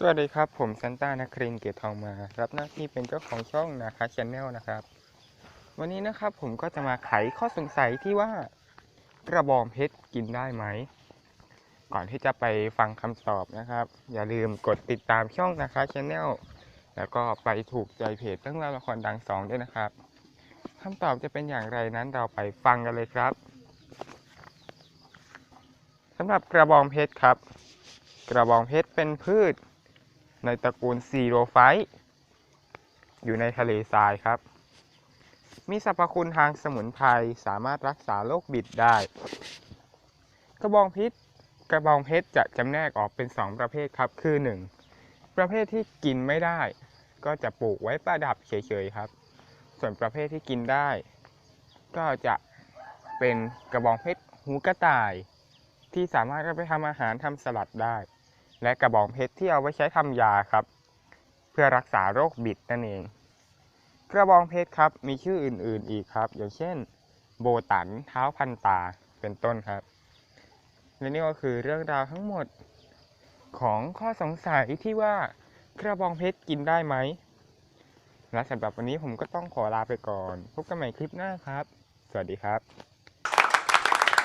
สวัสดีครับ ผมซันต้านครินเกียรติทองมา รับหน้าที่เป็นเจ้าของช่องนะคะชแนลนะครับ วันนี้นะครับผมก็จะมาไขข้อสงสัยที่ว่ากระบองเพชรกินได้ไหม ก่อนที่จะไปฟังคำตอบนะครับ อย่าลืมกดติดตามช่องนะคะชแนลแล้วก็ไปถูกใจเพจเรื่องราวละครดังสองด้วยนะครับคำตอบจะเป็นอย่างไรนั้นเราไปฟังกันเลยครับสำหรับกระบองเพชรครับ กระบองเพชรเป็นพืช ในตระกูลซีโรไฟต์อยู่ในทะเลทรายครับ มีสรรพคุณทางสมุนไพรสามารถรักษาโรคบิดได้ กระบองพชรกระบองเพชรจะจำแนกออกเป็น 2 ประเภทครับ คือ 1. ประเภทที่กินไม่ได้ ก็จะปลูกไว้ประดับเฉยๆครับ ส่วนประเภทที่กินได้ ก็จะเป็นกระบองเพชรหูกระต่าย ที่สามารถเอาไปทำอาหารทำสลัดได้ และกระบองเพชรที่เอาไว้ใช้ทำยาครับ เพื่อรักษาโรคบิดนั่นเอง กระบองเพชรครับมีชื่ออื่นๆอีกครับ อย่างเช่น โบตันเท้าพันตาเป็นต้นครับ และนี่ก็คือเรื่องราวทั้งหมดของข้อสงสัยที่ว่ากระบองเพชรกินได้ไหม และสำหรับวันนี้ผมก็ต้องขอลาไปก่อน พบกันใหม่คลิปหน้าครับ สวัสดีครับ